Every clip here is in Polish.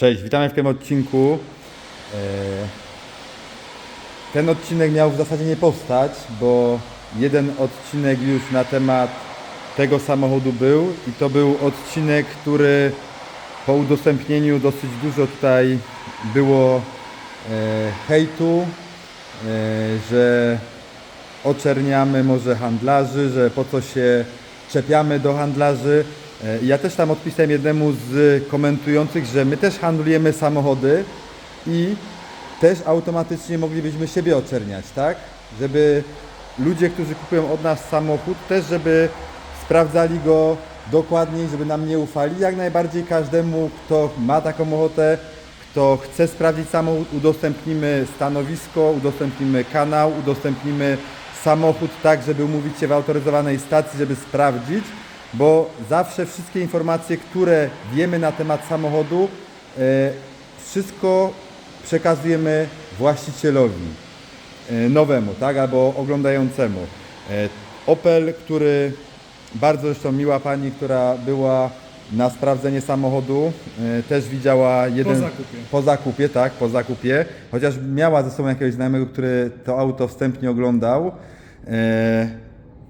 Cześć, witamy w tym odcinku. E, Ten odcinek miał w zasadzie nie powstać, bo jeden odcinek już na temat tego samochodu był i to był odcinek, który po udostępnieniu dosyć dużo tutaj było e, hejtu, e, że oczerniamy może handlarzy, że po co się czepiamy do handlarzy. E, Ja też tam odpisałem jednemu z komentujących, że my też handlujemy samochody i też automatycznie moglibyśmy siebie oczerniać, tak? Żeby ludzie, którzy kupują od nas samochód, też żeby sprawdzali go dokładniej, żeby nam nie ufali. Jak najbardziej każdemu, kto ma taką ochotę, kto chce sprawdzić samochód, udostępnimy stanowisko, udostępnimy kanał, udostępnimy samochód tak, żeby umówić się w autoryzowanej stacji, żeby sprawdzić, bo zawsze wszystkie informacje, które wiemy na temat samochodu, e, wszystko przekazujemy właścicielowi e, nowemu, tak, albo oglądającemu. E, Opel, który bardzo zresztą miła pani, która była na sprawdzenie samochodu, też widziała jeden zakupie. po zakupie, tak, po zakupie, chociaż miała ze sobą jakiegoś znajomego, który to auto wstępnie oglądał.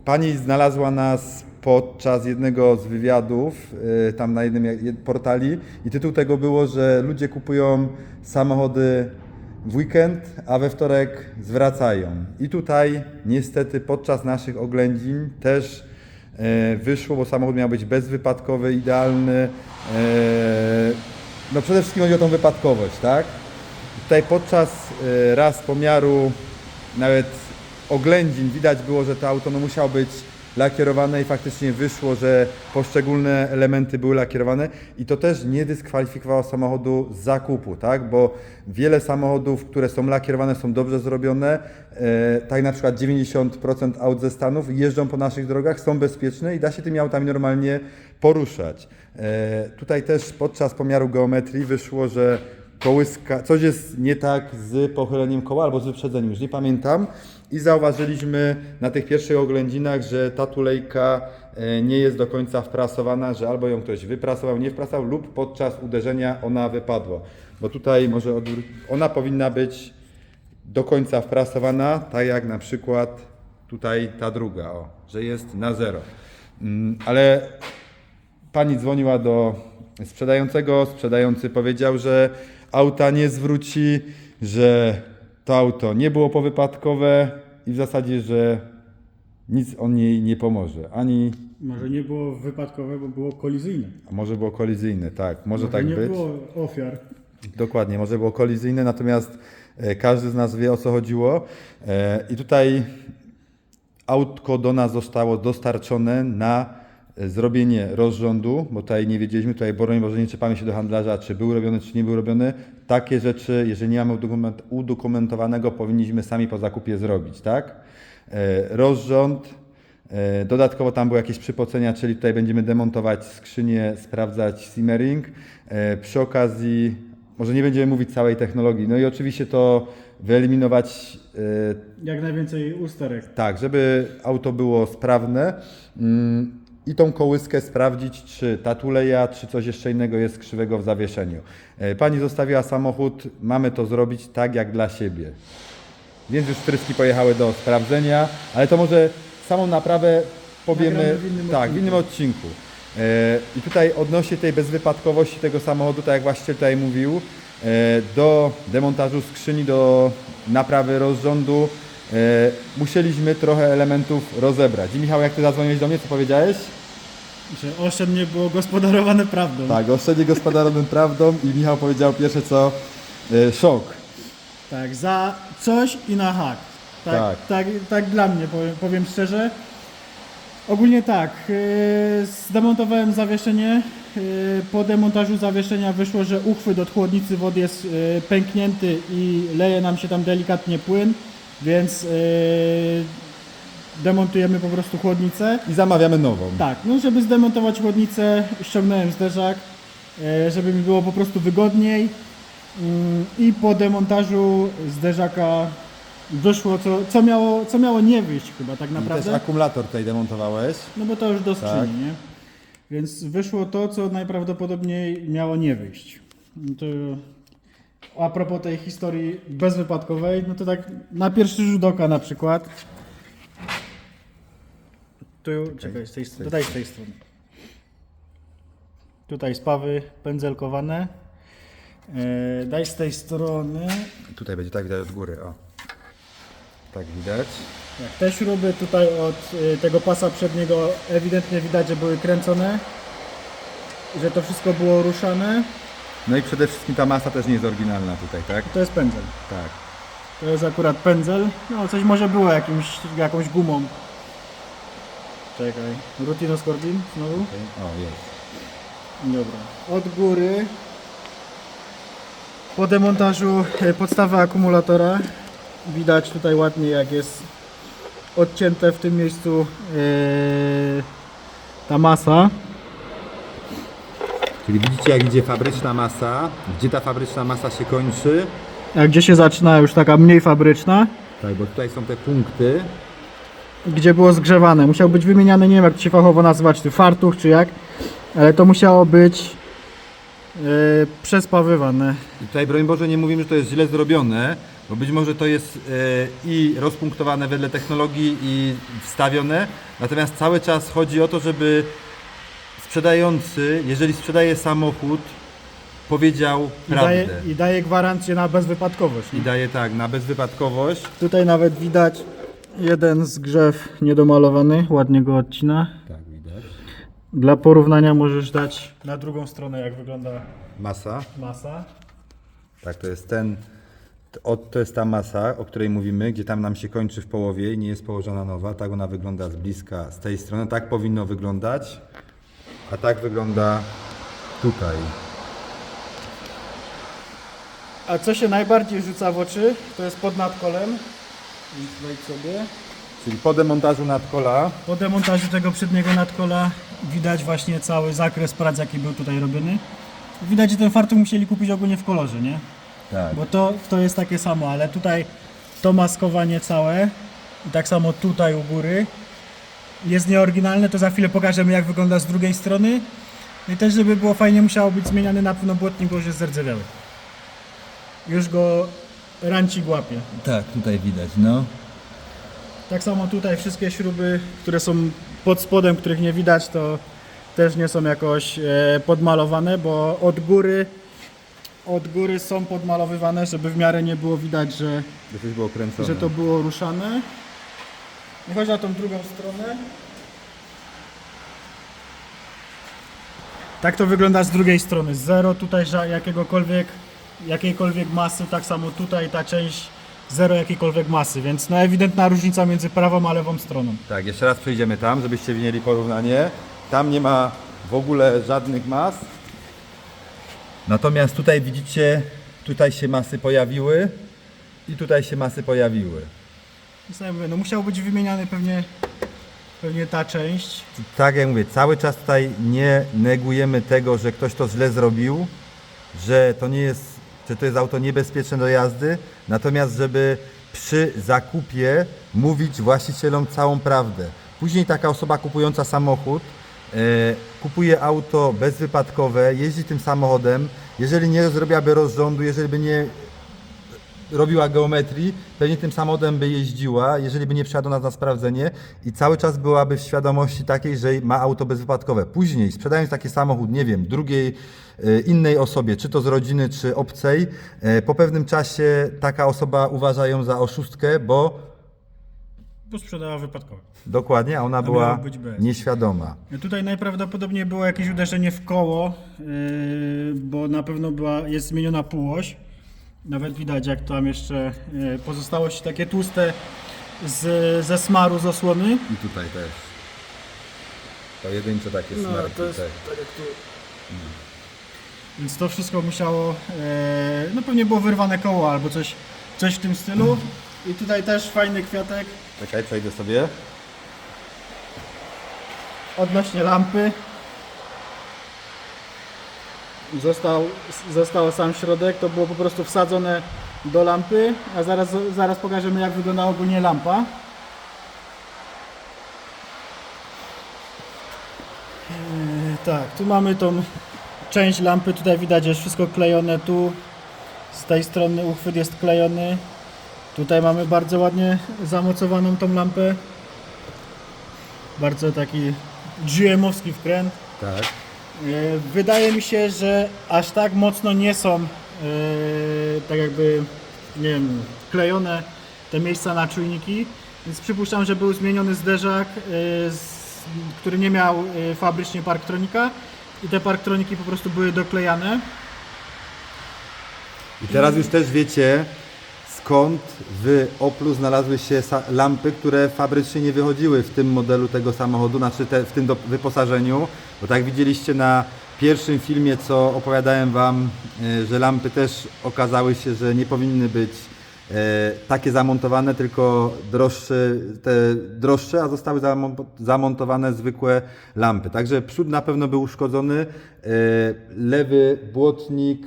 Pani znalazła nas podczas jednego z wywiadów, e, tam na jednym portali i tytuł tego było, że ludzie kupują samochody w weekend, a we wtorek zwracają. I tutaj niestety podczas naszych oględzin też e, wyszło, bo samochód miał być bezwypadkowy, idealny. e, No przede wszystkim chodzi o tą wypadkowość, tak? Tutaj podczas e, raz pomiaru nawet oględzin widać było, że to auto no, musiało być lakierowane i faktycznie wyszło, że poszczególne elementy były lakierowane i to też nie dyskwalifikowało samochodu z zakupu, tak? Bo wiele samochodów, które są lakierowane są dobrze zrobione, e, tak na przykład 90% aut ze Stanów jeżdżą po naszych drogach, są bezpieczne i da się tymi autami normalnie poruszać. E, tutaj też podczas pomiaru geometrii wyszło, że kołyska, coś jest nie tak z pochyleniem koła albo z wyprzedzeniem, już nie pamiętam. I zauważyliśmy na tych pierwszych oględzinach, że ta tulejka e, nie jest do końca wprasowana, że albo ją ktoś wyprasował, nie wprasował lub podczas uderzenia ona wypadła. Bo tutaj może ona powinna być do końca wprasowana, tak jak na przykład tutaj ta druga, o, że jest na zero. Mm, Ale Pani dzwoniła do sprzedającego, sprzedający powiedział, że auta nie zwróci, że to auto nie było powypadkowe i w zasadzie, że nic on jej nie pomoże. Ani, Może nie było wypadkowe, bo było kolizyjne. a może było kolizyjne, tak, może, tak nie być. było ofiar. Dokładnie, może było kolizyjne, natomiast e, każdy z nas wie o co chodziło. E, I tutaj autko do nas zostało dostarczone na e, zrobienie rozrządu, bo tutaj nie wiedzieliśmy, tutaj broń Boże nie czepamy się do handlarza, czy był robiony, czy nie był robiony. Takie rzeczy, jeżeli nie mamy udokument- udokumentowanego, powinniśmy sami po zakupie zrobić, tak? E, Rozrząd, E, Dodatkowo tam były jakieś przypocenia, czyli tutaj będziemy demontować skrzynię, sprawdzać simmering. E, Przy okazji, może nie będziemy mówić całej technologii, no i oczywiście to wyeliminować Jak najwięcej usterek. tak, żeby auto było sprawne mm, i tą kołyskę sprawdzić, czy ta tuleja, czy coś jeszcze innego jest krzywego w zawieszeniu. E, Pani zostawiła samochód, mamy to zrobić tak jak dla siebie. Więc już wtryski pojechały do sprawdzenia, ale to może samą naprawę powiemy w innym tak, w odcinku. innym odcinku. E, I tutaj odnośnie tej bezwypadkowości tego samochodu, tak jak właściciel tutaj mówił, e, do demontażu skrzyni, do naprawy rozrządu musieliśmy trochę elementów rozebrać. I Michał, jak ty zadzwoniłeś do mnie, co powiedziałeś? Że oszczęd nie było gospodarowane prawdą. Tak, oszczędnie gospodarowym prawdą i Michał powiedział pierwsze co, e, szok. Tak, za coś i na hak. Tak, Tak. tak. tak, dla mnie, powiem, powiem szczerze. Ogólnie tak, yy, zdemontowałem zawieszenie. Po demontażu zawieszenia wyszło, że uchwyt od chłodnicy wody jest pęknięty i leje nam się tam delikatnie płyn, więc yy, demontujemy po prostu chłodnicę. I zamawiamy nową. Tak, no żeby zdemontować chłodnicę, ściągnąłem zderzak, e, żeby mi było po prostu wygodniej. Mm, I po demontażu zderzaka wyszło, co, co, miało, co miało nie wyjść chyba tak I też naprawdę. akumulator tutaj demontowałeś. No bo to już do skrzyni, Tak. nie? Więc wyszło to, co najprawdopodobniej miało nie wyjść. No To a propos tej historii bezwypadkowej, no to tak na pierwszy rzut oka na przykład. Tu, czekaj, z tej, dodaj z tej strony. Tutaj spawy pędzelkowane. E, daj z tej strony. Tutaj będzie tak widać od góry, o. Tak widać. Tak, te śruby tutaj od y, tego pasa przedniego ewidentnie widać, że były kręcone. Że to wszystko było ruszane. No i przede wszystkim ta masa też nie jest oryginalna tutaj, tak? To jest pędzel. Tak. To jest akurat pędzel. No coś może było jakimś, jakąś gumą. Czekaj. Rutinoskorbin znowu. O, jest. Dobra. Od góry. Po demontażu e, podstawy akumulatora widać tutaj ładnie jak jest odcięte w tym miejscu e, ta masa. Czyli widzicie jak idzie fabryczna masa, gdzie ta fabryczna masa się kończy. A gdzie się zaczyna już taka mniej fabryczna, Tak, bo tutaj są te punkty. gdzie było zgrzewane. Musiał być wymieniany, nie wiem jak to się fachowo nazywać, czy fartuch, czy jak, ale to musiało być e, przespawywane. I tutaj broń Boże nie mówimy, że to jest źle zrobione, bo być może to jest e, i rozpunktowane wedle technologii i wstawione, natomiast cały czas chodzi o to, żeby sprzedający, jeżeli sprzedaje samochód, powiedział I daje, prawdę. I daje gwarancję na bezwypadkowość. I Nie? daje tak, na bezwypadkowość. Tutaj nawet widać jeden zgrzew niedomalowany, ładnie go odcina. Tak, widać. Dla porównania możesz dać na drugą stronę jak wygląda Masa. masa. Tak, to jest ten, to, to jest ta masa, o której mówimy, gdzie tam nam się kończy w połowie i nie jest położona nowa. Tak ona wygląda z bliska, z tej strony. Tak powinno wyglądać, a tak wygląda tutaj. A co się najbardziej rzuca w oczy, to jest pod nadkolem. Więc wejdź sobie. Czyli po demontażu nadkola, Po demontażu tego przedniego nadkola widać właśnie cały zakres prac jaki był tutaj robiony. Widać, że ten fartuch musieli kupić ogólnie w kolorze, nie? tak. Bo to, to jest takie samo, ale tutaj to maskowanie całe i tak samo tutaj u góry jest nieoryginalne, to za chwilę pokażemy jak wygląda z drugiej strony. I też żeby było fajnie musiało być zmieniany na pewno błotnik, bo już jest zardzewiały. Już go rancik łapie. tak, tutaj widać, no. Tak samo tutaj wszystkie śruby, które są pod spodem, których nie widać, to też nie są jakoś e, podmalowane, bo od góry od góry są podmalowywane, żeby w miarę nie było widać, że, By coś było kręcone. że to było ruszane. I chodź na tą drugą stronę. Tak to wygląda z drugiej strony. Zero tutaj jakiegokolwiek, jakiejkolwiek masy, tak samo tutaj ta część zero jakiejkolwiek masy, więc no ewidentna różnica między prawą a lewą stroną. Tak, jeszcze raz przejdziemy tam, żebyście mieli porównanie. Tam nie ma w ogóle żadnych mas. Natomiast tutaj widzicie, tutaj się masy pojawiły i tutaj się masy pojawiły. Mówię, no musiał być wymieniany pewnie, pewnie ta część. Tak jak mówię, cały czas tutaj nie negujemy tego, że ktoś to źle zrobił, że to nie jest, że to jest auto niebezpieczne do jazdy, natomiast żeby przy zakupie mówić właścicielom całą prawdę. Później taka osoba kupująca samochód e, kupuje auto bezwypadkowe, jeździ tym samochodem, jeżeli nie zrobiłaby rozrządu, jeżeli by nie robiła geometrii, pewnie tym samochodem by jeździła, jeżeli by nie przyjechała do nas na sprawdzenie i cały czas byłaby w świadomości takiej, że ma auto bezwypadkowe. Później, sprzedając taki samochód, nie wiem, drugiej, e, innej osobie, czy to z rodziny, czy obcej, e, po pewnym czasie taka osoba uważa ją za oszustkę, bo Bo sprzedała wypadkowo. dokładnie, a ona A była nieświadoma. Tutaj najprawdopodobniej było jakieś uderzenie w koło, yy, bo na pewno była, jest zmieniona półoś. Nawet widać jak tam jeszcze yy, pozostałości takie tłuste z, ze smaru z osłony. I tutaj też. Pojedyncze takie No, smarki. to jest tak. tak jak tu. Więc to wszystko musiało, e, no pewnie było wyrwane koło albo coś, coś w tym stylu. I tutaj też fajny kwiatek Czekaj, przejdę sobie. odnośnie lampy. Został, został sam środek, to było po prostu wsadzone do lampy, a zaraz, zaraz pokażemy jak wygląda ogólnie lampa. Eee, tak, tu mamy tą część lampy tutaj widać jest wszystko klejone tu. Z tej strony uchwyt jest klejony. Tutaj mamy bardzo ładnie zamocowaną tą lampę. Bardzo taki GM-owski wkręt. Tak. E, Wydaje mi się, że aż tak mocno nie są e, tak jakby nie wiem, klejone te miejsca na czujniki, więc przypuszczam, że był zmieniony zderzak, e, który nie miał fabrycznie parktronika i te parktroniki po prostu były doklejane. I teraz już też wiecie, skąd w Oplu znalazły się lampy, które fabrycznie nie wychodziły w tym modelu tego samochodu, znaczy te, w tym do, wyposażeniu, bo tak widzieliście na pierwszym filmie, co opowiadałem Wam, e, że lampy też okazały się, że nie powinny być e, takie zamontowane, tylko droższe, te droższe, a zostały zamon- zamontowane zwykłe lampy. Także przód na pewno był uszkodzony, e, lewy błotnik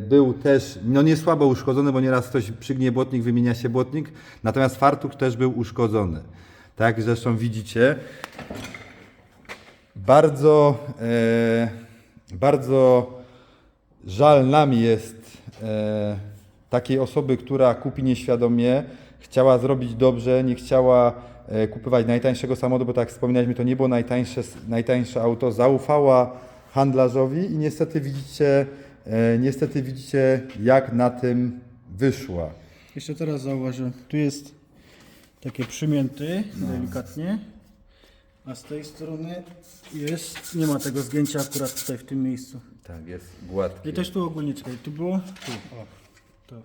był też, no nie słabo uszkodzony, bo nieraz ktoś przygnie błotnik, wymienia się błotnik, natomiast fartuch też był uszkodzony. Tak zresztą widzicie. Bardzo, e, bardzo żal nam jest e, takiej osoby, która kupi nieświadomie, chciała zrobić dobrze, nie chciała e, kupować najtańszego samochodu, bo tak wspominaliśmy, to nie było najtańsze, najtańsze auto, zaufała handlarzowi i niestety widzicie, e, niestety widzicie, jak na tym wyszła. Jeszcze teraz zauważyłem, tu jest takie przymięty delikatnie, a z tej strony jest, nie ma tego zgięcia akurat tutaj w tym miejscu. Tak, jest gładki. I też tu ogólnie, czekaj, tu było? Tu, o, to.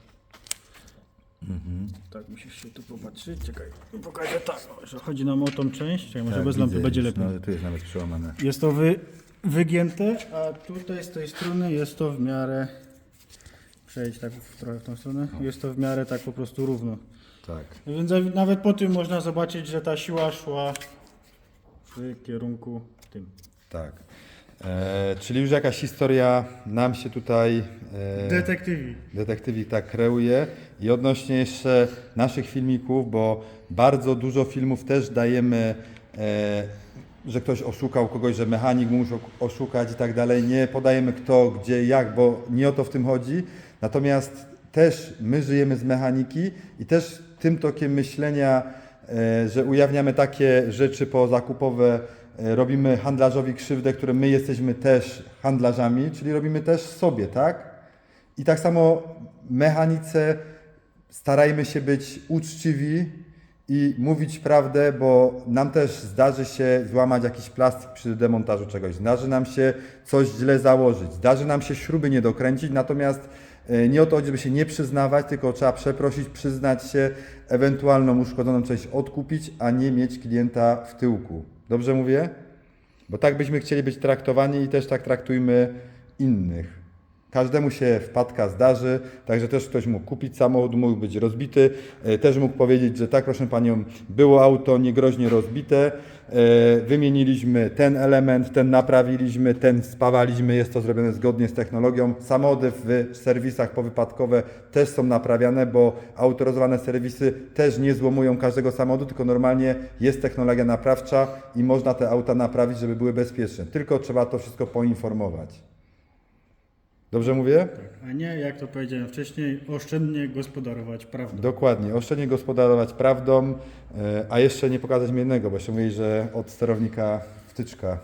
Tak, musisz się tu popatrzeć, czekaj, pokażę tak, że chodzi nam o tą część, czekaj, może Tak, bez lampy będzie lepiej. No, tu jest nawet przełamane. Jest to wy, wygięte, a tutaj z tej strony jest to w miarę, przejdź tak trochę w tą stronę, jest to w miarę tak po prostu równo. Tak. No Więc nawet po tym można zobaczyć, że ta siła szła w kierunku tym. Tak. E, czyli już jakaś historia nam się tutaj e, Detektywi. detektywi tak kreuje. I odnośnie jeszcze naszych filmików, bo bardzo dużo filmów też dajemy, e, że ktoś oszukał kogoś, że mechanik mu musiał oszukać i tak dalej. Nie podajemy kto, gdzie, jak, bo nie o to w tym chodzi. Natomiast też my żyjemy z mechaniki i też tym tokiem myślenia, e, że ujawniamy takie rzeczy pozakupowe, e, robimy handlarzowi krzywdę, które my jesteśmy też handlarzami, czyli robimy też sobie, tak? I tak samo mechanice starajmy się być uczciwi i mówić prawdę, bo nam też zdarzy się złamać jakiś plastik przy demontażu czegoś. Zdarzy nam się coś źle założyć, zdarzy nam się śruby nie dokręcić, natomiast e, nie o to chodzi, żeby się nie przyznawać, tylko trzeba przeprosić, przyznać się, ewentualną uszkodzoną część odkupić, a nie mieć klienta w tyłku. Dobrze mówię? Bo tak byśmy chcieli być traktowani i też tak traktujmy innych. Każdemu się wpadka zdarzy, także też ktoś mógł kupić samochód, mógł być rozbity, e, też mógł powiedzieć, że tak proszę Panią, było auto niegroźnie rozbite, e, wymieniliśmy ten element, ten naprawiliśmy, ten spawaliśmy, jest to zrobione zgodnie z technologią. Samochody w serwisach powypadkowe też są naprawiane, bo autoryzowane serwisy też nie złomują każdego samochodu, tylko normalnie jest technologia naprawcza i można te auta naprawić, żeby były bezpieczne. Tylko trzeba to wszystko poinformować. Dobrze mówię? A nie, jak to powiedziałem wcześniej, oszczędnie gospodarować prawdą. Dokładnie. Oszczędnie gospodarować prawdą, e, a jeszcze nie pokazać mi jednego, bo jeszcze mówili, że od sterownika wtyczka.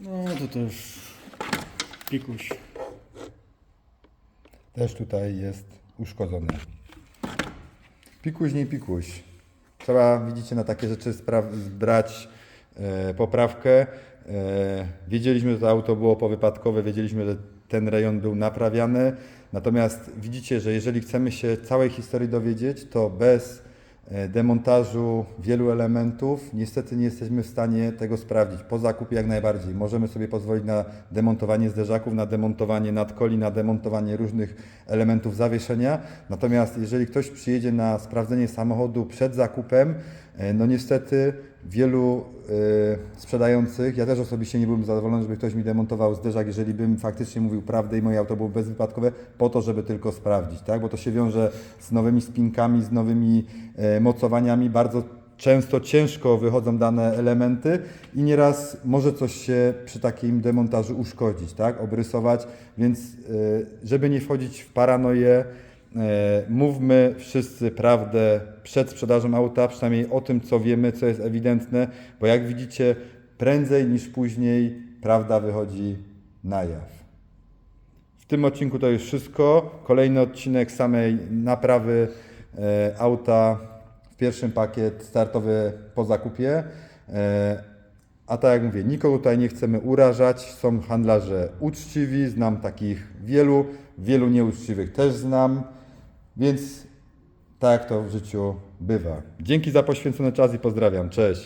No to już pikuś. Też tutaj jest uszkodzony. Pikuś, nie pikuś. Trzeba, widzicie, na takie rzeczy brać e, poprawkę. E, wiedzieliśmy, że to auto było powypadkowe, wiedzieliśmy, że ten rejon był naprawiany. Natomiast widzicie, że jeżeli chcemy się całej historii dowiedzieć, to bez e, demontażu wielu elementów niestety nie jesteśmy w stanie tego sprawdzić. Po zakupie jak najbardziej. Możemy sobie pozwolić na demontowanie zderzaków, na demontowanie nadkoli, na demontowanie różnych elementów zawieszenia. Natomiast jeżeli ktoś przyjedzie na sprawdzenie samochodu przed zakupem, no niestety wielu e, sprzedających, ja też osobiście nie byłbym zadowolony, żeby ktoś mi demontował zderzak, jeżeli bym faktycznie mówił prawdę i moje auto było bezwypadkowe, po to, żeby tylko sprawdzić, tak? Bo to się wiąże z nowymi spinkami, z nowymi e, mocowaniami. Bardzo często ciężko wychodzą dane elementy i nieraz może coś się przy takim demontażu uszkodzić, tak? Obrysować, więc żeby nie wchodzić w paranoję, E, Mówmy wszyscy prawdę przed sprzedażą auta, przynajmniej o tym, co wiemy, co jest ewidentne, bo jak widzicie, prędzej niż później prawda wychodzi na jaw. W tym odcinku to już wszystko. Kolejny odcinek samej naprawy e, auta w pierwszym pakiet startowy po zakupie. E, a tak jak mówię, nikogo tutaj nie chcemy urażać. Są handlarze uczciwi, znam takich wielu, wielu nieuczciwych też znam, więc tak to w życiu bywa. Dzięki za poświęcony czas i pozdrawiam. Cześć.